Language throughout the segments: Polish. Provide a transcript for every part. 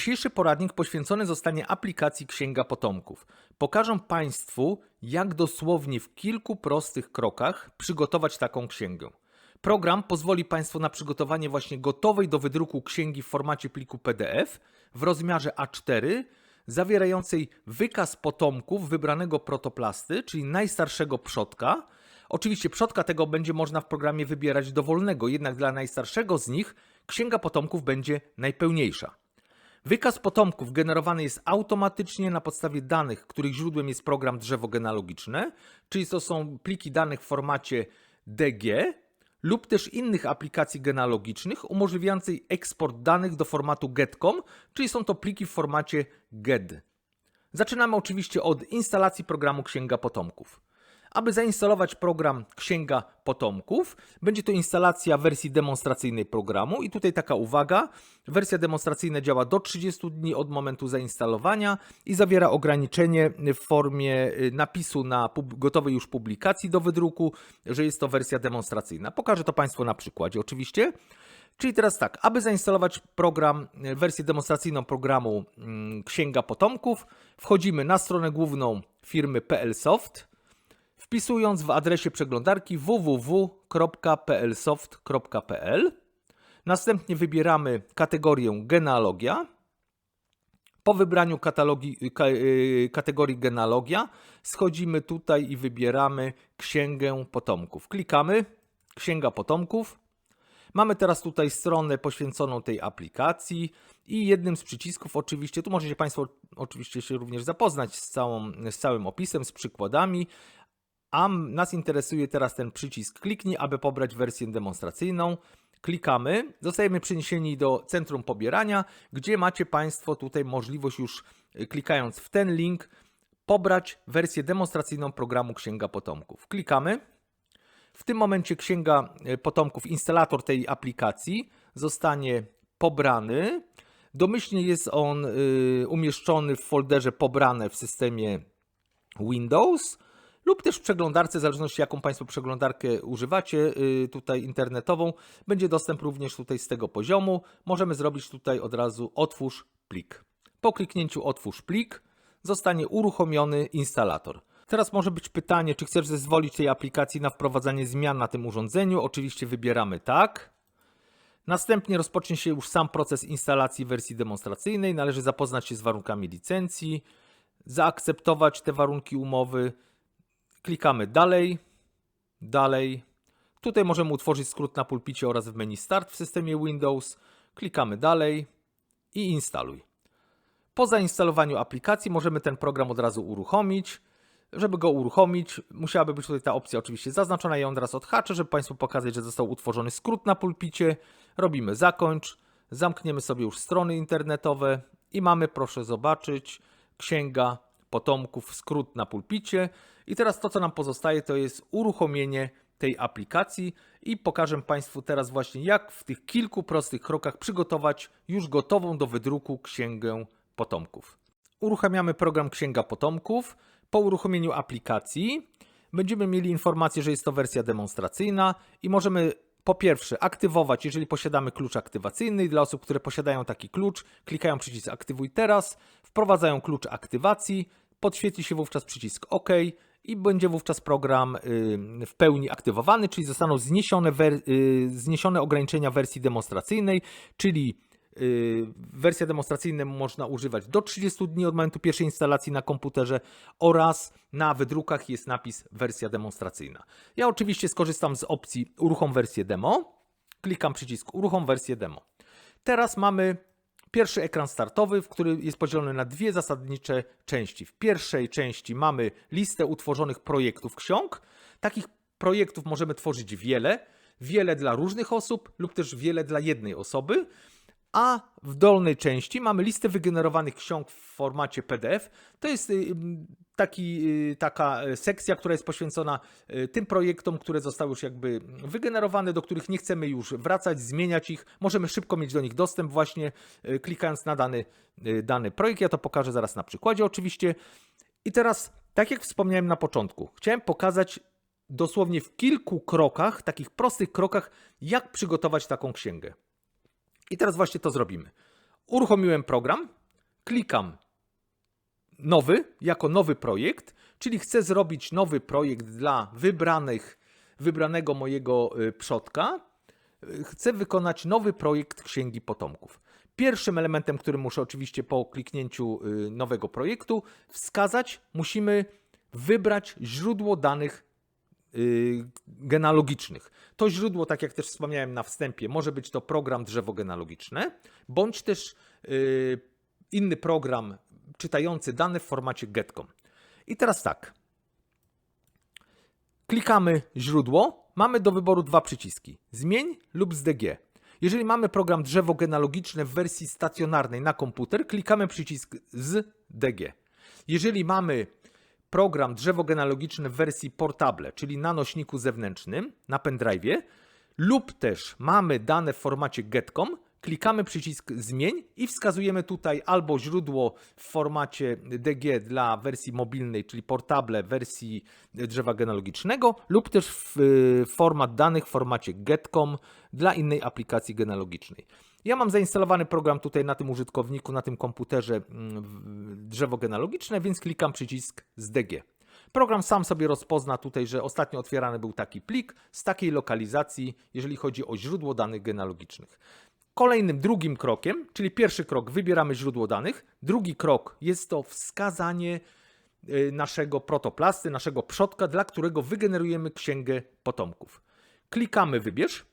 Dzisiejszy poradnik poświęcony zostanie aplikacji Księga Potomków. Pokażę Państwu, jak dosłownie w kilku prostych krokach przygotować taką księgę. Program pozwoli Państwu na przygotowanie właśnie gotowej do wydruku księgi w formacie pliku PDF w rozmiarze A4, zawierającej wykaz potomków wybranego protoplasty, czyli najstarszego przodka. Oczywiście przodka tego będzie można w programie wybierać dowolnego, jednak dla najstarszego z nich księga potomków będzie najpełniejsza. Wykaz potomków generowany jest automatycznie na podstawie danych, których źródłem jest program drzewo genealogiczne, czyli to są pliki danych w formacie DG lub też innych aplikacji genealogicznych umożliwiających eksport danych do formatu GETCOM, czyli są to pliki w formacie GED. Zaczynamy oczywiście od instalacji programu Księga Potomków. Aby zainstalować program Księga Potomków, będzie to instalacja wersji demonstracyjnej programu i tutaj taka uwaga, wersja demonstracyjna działa do 30 dni od momentu zainstalowania i zawiera ograniczenie w formie y, napisu na gotowej już publikacji do wydruku, że jest to wersja demonstracyjna. Pokażę to Państwu na przykładzie oczywiście. Czyli teraz tak, aby zainstalować program, y, wersję demonstracyjną programu mm, Księga Potomków, wchodzimy na stronę główną firmy PLSoft, wpisując w adresie przeglądarki www.plsoft.pl. Następnie wybieramy kategorię genealogia. Po wybraniu y, kategorii genealogia schodzimy tutaj i wybieramy Księgę Potomków. Klikamy Księga Potomków. Mamy teraz tutaj stronę poświęconą tej aplikacji i jednym z przycisków oczywiście, tu możecie Państwo oczywiście się również zapoznać z, całą, z całym opisem, z przykładami, a nas interesuje teraz ten przycisk kliknij, aby pobrać wersję demonstracyjną. Klikamy, zostajemy przeniesieni do centrum pobierania, gdzie macie Państwo tutaj możliwość już y, klikając w ten link pobrać wersję demonstracyjną programu Księga Potomków. Klikamy. W tym momencie Księga y, Potomków, instalator tej aplikacji zostanie pobrany. Domyślnie jest on y, umieszczony w folderze pobrane w systemie Windows lub też w przeglądarce, w zależności jaką Państwo przeglądarkę używacie, y, tutaj internetową, będzie dostęp również tutaj z tego poziomu. Możemy zrobić tutaj od razu otwórz plik. Po kliknięciu otwórz plik zostanie uruchomiony instalator. Teraz może być pytanie, czy chcesz zezwolić tej aplikacji na wprowadzanie zmian na tym urządzeniu. Oczywiście wybieramy tak. Następnie rozpocznie się już sam proces instalacji wersji demonstracyjnej. Należy zapoznać się z warunkami licencji, zaakceptować te warunki umowy. Klikamy dalej, dalej. Tutaj możemy utworzyć skrót na pulpicie oraz w menu Start w systemie Windows. Klikamy dalej i instaluj. Po zainstalowaniu aplikacji możemy ten program od razu uruchomić. Żeby go uruchomić, musiałaby być tutaj ta opcja oczywiście zaznaczona. Ja ją teraz odhaczę, żeby Państwu pokazać, że został utworzony skrót na pulpicie. Robimy zakończ, zamkniemy sobie już strony internetowe i mamy, proszę zobaczyć, księga potomków, skrót na pulpicie. I teraz to, co nam pozostaje, to jest uruchomienie tej aplikacji i pokażę Państwu teraz właśnie, jak w tych kilku prostych krokach przygotować już gotową do wydruku księgę potomków. Uruchamiamy program Księga Potomków. Po uruchomieniu aplikacji będziemy mieli informację, że jest to wersja demonstracyjna i możemy po pierwsze aktywować, jeżeli posiadamy klucz aktywacyjny. Dla osób, które posiadają taki klucz, klikają przycisk aktywuj teraz, wprowadzają klucz aktywacji, podświetli się wówczas przycisk OK i będzie wówczas program y, w pełni aktywowany, czyli zostaną zniesione, y, zniesione ograniczenia wersji demonstracyjnej, czyli y, wersja demonstracyjna można używać do 30 dni od momentu pierwszej instalacji na komputerze oraz na wydrukach jest napis wersja demonstracyjna. Ja oczywiście skorzystam z opcji uruchom wersję demo. Klikam przycisk uruchom wersję demo. Teraz mamy pierwszy ekran startowy, w który jest podzielony na dwie zasadnicze części. W pierwszej części mamy listę utworzonych projektów ksiąg. Takich projektów możemy tworzyć wiele, wiele dla różnych osób lub też wiele dla jednej osoby. A w dolnej części mamy listę wygenerowanych ksiąg w formacie PDF. To jest y, taki, y, taka y, sekcja, która jest poświęcona y, tym projektom, które zostały już jakby wygenerowane, do których nie chcemy już wracać, zmieniać ich. Możemy szybko mieć do nich dostęp właśnie y, klikając na dany, dany projekt. Ja to pokażę zaraz na przykładzie oczywiście. I teraz, tak jak wspomniałem na początku, chciałem pokazać dosłownie w kilku krokach, takich prostych krokach, jak przygotować taką księgę. I teraz właśnie to zrobimy. uruchomiłem program, klikam nowy, jako nowy projekt, czyli chcę zrobić nowy projekt dla wybranych, wybranego mojego y, przodka. Chcę wykonać nowy projekt Księgi Potomków. Pierwszym elementem, który muszę oczywiście po kliknięciu y, nowego projektu wskazać, musimy wybrać źródło danych genealogicznych. To źródło, tak jak też wspomniałem na wstępie, może być to program drzewo genealogiczne, bądź też y, inny program czytający dane w formacie getcom. I teraz tak. Klikamy źródło, mamy do wyboru dwa przyciski: zmień lub zdg. Jeżeli mamy program drzewo genealogiczne w wersji stacjonarnej na komputer, klikamy przycisk z DG. Jeżeli mamy program drzewo genealogiczne w wersji portable, czyli na nośniku zewnętrznym, na pendrive'ie, lub też mamy dane w formacie getcom, klikamy przycisk zmień i wskazujemy tutaj albo źródło w formacie DG dla wersji mobilnej, czyli portable wersji drzewa genealogicznego, lub też y, format danych w formacie getcom dla innej aplikacji genealogicznej. Ja mam zainstalowany program tutaj na tym użytkowniku, na tym komputerze mm, drzewo genealogiczne, więc klikam przycisk z DG. Program sam sobie rozpozna tutaj, że ostatnio otwierany był taki plik z takiej lokalizacji, jeżeli chodzi o źródło danych genealogicznych. Kolejnym, drugim krokiem, czyli pierwszy krok, wybieramy źródło danych. Drugi krok jest to wskazanie y, naszego protoplasty, naszego przodka, dla którego wygenerujemy księgę potomków. Klikamy wybierz.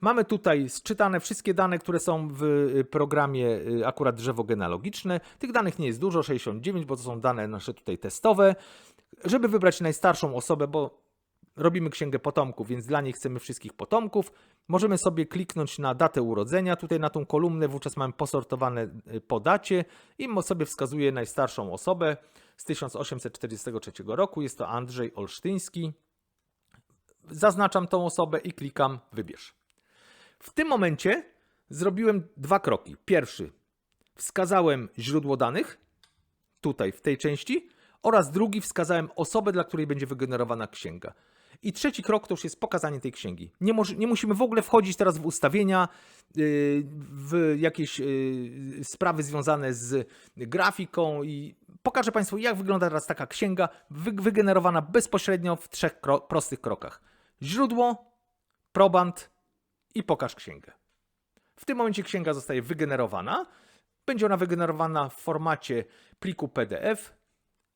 Mamy tutaj sczytane wszystkie dane, które są w y, programie y, akurat drzewo genealogiczne. Tych danych nie jest dużo, 69, bo to są dane nasze tutaj testowe. Żeby wybrać najstarszą osobę, bo robimy księgę potomków, więc dla niej chcemy wszystkich potomków. Możemy sobie kliknąć na datę urodzenia, tutaj na tą kolumnę, wówczas mamy posortowane y, po dacie i sobie wskazuje najstarszą osobę z 1843 roku. Jest to Andrzej Olsztyński. Zaznaczam tą osobę i klikam wybierz. W tym momencie zrobiłem dwa kroki. Pierwszy, wskazałem źródło danych, tutaj w tej części, oraz drugi, wskazałem osobę, dla której będzie wygenerowana księga. I trzeci krok to już jest pokazanie tej księgi. Nie, nie musimy w ogóle wchodzić teraz w ustawienia, yy, w jakieś yy, sprawy związane z grafiką i pokażę Państwu, jak wygląda teraz taka księga, wy, wygenerowana bezpośrednio w trzech kro, prostych krokach. Źródło, proband i pokaż księgę. W tym momencie księga zostaje wygenerowana. Będzie ona wygenerowana w formacie pliku PDF.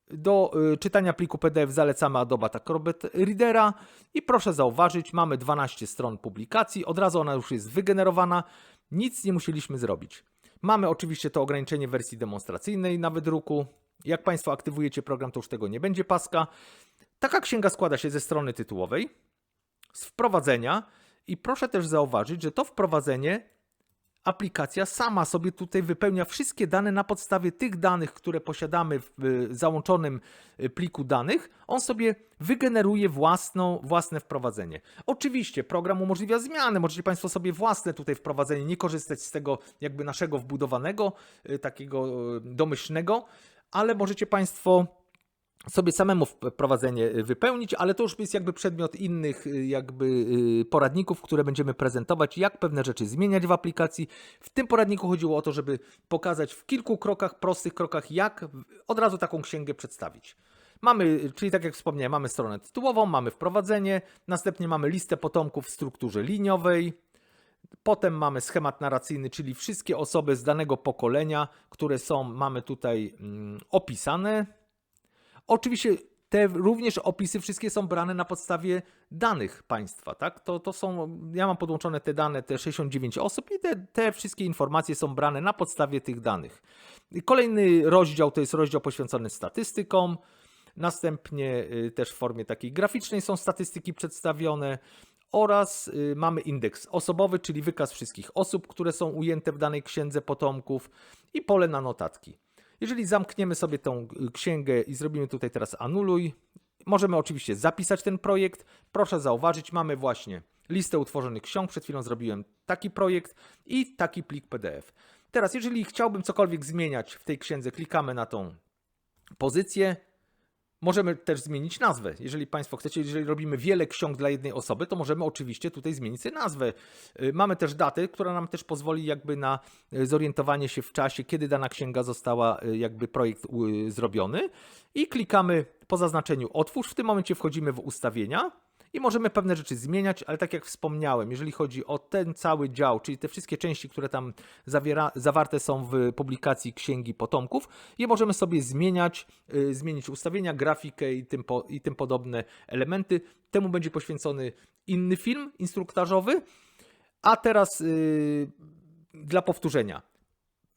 Do y, czytania pliku PDF zalecamy Adobe Acrobat Readera i proszę zauważyć, mamy 12 stron publikacji, od razu ona już jest wygenerowana, nic nie musieliśmy zrobić. Mamy oczywiście to ograniczenie wersji demonstracyjnej na wydruku. Jak Państwo aktywujecie program, to już tego nie będzie paska. Taka księga składa się ze strony tytułowej, z wprowadzenia i proszę też zauważyć, że to wprowadzenie aplikacja sama sobie tutaj wypełnia wszystkie dane na podstawie tych danych, które posiadamy w załączonym y, pliku danych. On sobie wygeneruje własną, własne wprowadzenie. Oczywiście program umożliwia zmiany, możecie Państwo sobie własne tutaj wprowadzenie, nie korzystać z tego jakby naszego wbudowanego, y, takiego y, domyślnego, ale możecie Państwo sobie samemu wprowadzenie y, wypełnić, ale to już jest jakby przedmiot innych y, jakby y, poradników, które będziemy prezentować, jak pewne rzeczy zmieniać w aplikacji. W tym poradniku chodziło o to, żeby pokazać w kilku krokach, prostych krokach, jak od razu taką księgę przedstawić. Mamy, czyli tak jak wspomniałem, mamy stronę tytułową, mamy wprowadzenie, następnie mamy listę potomków w strukturze liniowej, Potem mamy schemat narracyjny, czyli wszystkie osoby z danego pokolenia, które są, mamy tutaj mm, opisane. Oczywiście te również opisy wszystkie są brane na podstawie danych państwa, tak? To, to są, ja mam podłączone te dane, te 69 osób i te, te wszystkie informacje są brane na podstawie tych danych. Kolejny rozdział to jest rozdział poświęcony statystykom. Następnie y, też w formie takiej graficznej są statystyki przedstawione oraz y, mamy indeks osobowy, czyli wykaz wszystkich osób, które są ujęte w danej księdze potomków i pole na notatki. Jeżeli zamkniemy sobie tą y, księgę i zrobimy tutaj teraz anuluj, możemy oczywiście zapisać ten projekt. Proszę zauważyć, mamy właśnie listę utworzonych ksiąg. Przed chwilą zrobiłem taki projekt i taki plik PDF. Teraz, jeżeli chciałbym cokolwiek zmieniać w tej księdze, klikamy na tą pozycję. Możemy też zmienić nazwę. Jeżeli Państwo chcecie, jeżeli robimy wiele ksiąg dla jednej osoby, to możemy oczywiście tutaj zmienić sobie nazwę. Y, Mamy też datę, która nam też pozwoli jakby na y, zorientowanie się w czasie, kiedy dana księga została y, jakby projekt zrobiony i klikamy po zaznaczeniu otwórz. W tym momencie wchodzimy w ustawienia i możemy pewne rzeczy zmieniać, ale tak jak wspomniałem, jeżeli chodzi o ten cały dział, czyli te wszystkie części, które tam zawiera, zawarte są w publikacji Księgi Potomków, je możemy sobie zmieniać, y, zmienić ustawienia, grafikę i tym, po, i tym podobne elementy. Temu będzie poświęcony inny film instruktażowy. A teraz y, dla powtórzenia.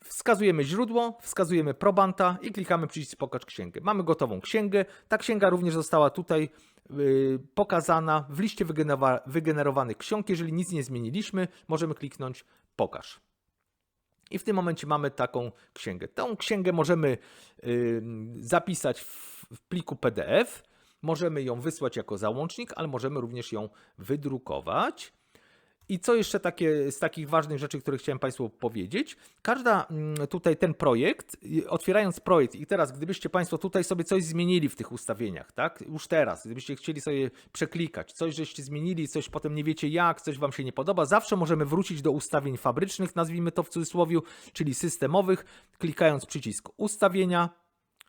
Wskazujemy źródło, wskazujemy probanta i klikamy przycisk Pokaż księgę. Mamy gotową księgę. Ta księga również została tutaj pokazana w liście wygenerowa- wygenerowanych ksiąg. Jeżeli nic nie zmieniliśmy, możemy kliknąć Pokaż. I w tym momencie mamy taką księgę. Tą księgę możemy y, zapisać w pliku PDF, możemy ją wysłać jako załącznik, ale możemy również ją wydrukować. I co jeszcze takie z takich ważnych rzeczy, które chciałem Państwu powiedzieć? Każda mm, tutaj ten projekt, otwierając projekt i teraz gdybyście Państwo tutaj sobie coś zmienili w tych ustawieniach, tak? Już teraz, gdybyście chcieli sobie przeklikać, coś żeście zmienili, coś potem nie wiecie jak, coś Wam się nie podoba, zawsze możemy wrócić do ustawień fabrycznych, nazwijmy to w cudzysłowie, czyli systemowych, klikając przycisk ustawienia,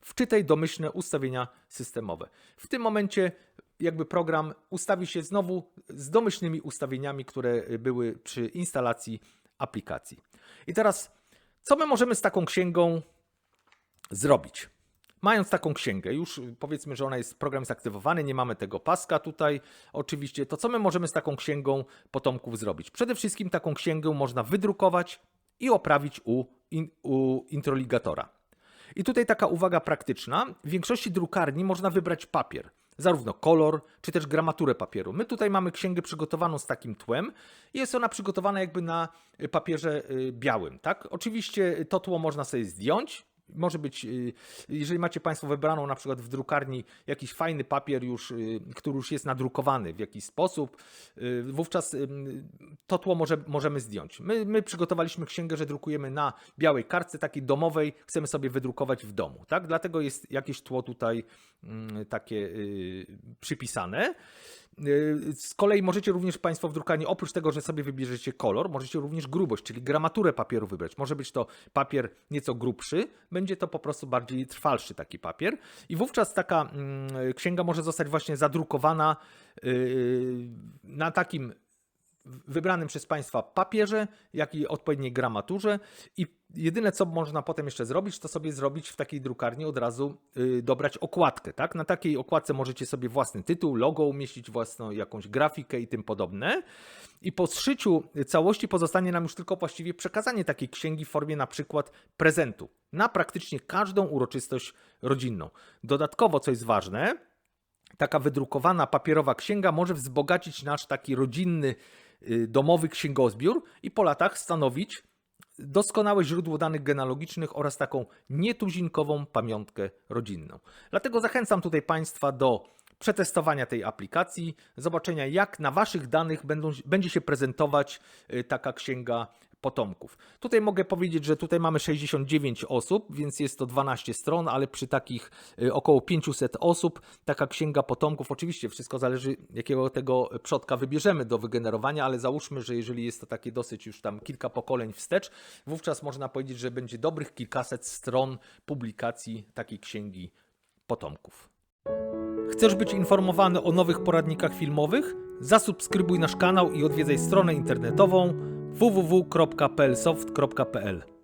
wczytaj domyślne ustawienia systemowe. W tym momencie jakby program ustawi się znowu z domyślnymi ustawieniami, które były przy instalacji aplikacji. I teraz, co my możemy z taką księgą zrobić? Mając taką księgę, już powiedzmy, że ona jest, program jest aktywowany, nie mamy tego paska tutaj, oczywiście, to co my możemy z taką księgą potomków zrobić? Przede wszystkim taką księgę można wydrukować i oprawić u, in, u introligatora. I tutaj taka uwaga praktyczna. W większości drukarni można wybrać papier, zarówno kolor, czy też gramaturę papieru. My tutaj mamy księgę przygotowaną z takim tłem. Jest ona przygotowana jakby na papierze y, białym, tak? Oczywiście to tło można sobie zdjąć. Może być, y, jeżeli macie Państwo wybraną na przykład w drukarni jakiś fajny papier już, y, który już jest nadrukowany w jakiś sposób, y, wówczas to tło może, możemy zdjąć. My, my przygotowaliśmy księgę, że drukujemy na białej kartce takiej domowej, chcemy sobie wydrukować w domu, tak? Dlatego jest jakieś tło tutaj mm, takie przypisane. Y, Z kolei możecie również Państwo w drukarni, oprócz tego, że sobie wybierzecie kolor, możecie również grubość, czyli gramaturę papieru wybrać. Może być to papier nieco grubszy, będzie to po prostu bardziej trwalszy taki papier. I wówczas taka mm, księga może zostać właśnie zadrukowana y, na takim wybranym przez Państwa papierze, jak i odpowiedniej gramaturze. I jedyne, co można potem jeszcze zrobić, to sobie zrobić w takiej drukarni od razu y, dobrać okładkę. Tak? Na takiej okładce możecie sobie własny tytuł, logo umieścić, własną jakąś grafikę i tym podobne. I po zszyciu całości pozostanie nam już tylko właściwie przekazanie takiej księgi w formie na przykład prezentu na praktycznie każdą uroczystość rodzinną. Dodatkowo, co jest ważne, taka wydrukowana papierowa księga może wzbogacić nasz taki rodzinny, y, domowy księgozbiór i po latach stanowić doskonałe źródło danych genealogicznych oraz taką nietuzinkową pamiątkę rodzinną. Dlatego zachęcam tutaj Państwa do przetestowania tej aplikacji, zobaczenia jak na Waszych danych będą, będzie się prezentować y, taka księga potomków. Tutaj mogę powiedzieć, że tutaj mamy 69 osób, więc jest to 12 stron, ale przy takich y, około 500 osób taka księga potomków, oczywiście wszystko zależy jakiego tego przodka wybierzemy do wygenerowania, ale załóżmy, że jeżeli jest to takie dosyć już tam kilka pokoleń wstecz, wówczas można powiedzieć, że będzie dobrych kilkaset stron publikacji takiej księgi potomków. Chcesz być informowany o nowych poradnikach filmowych? Zasubskrybuj nasz kanał i odwiedzaj stronę internetową www.plsoft.pl.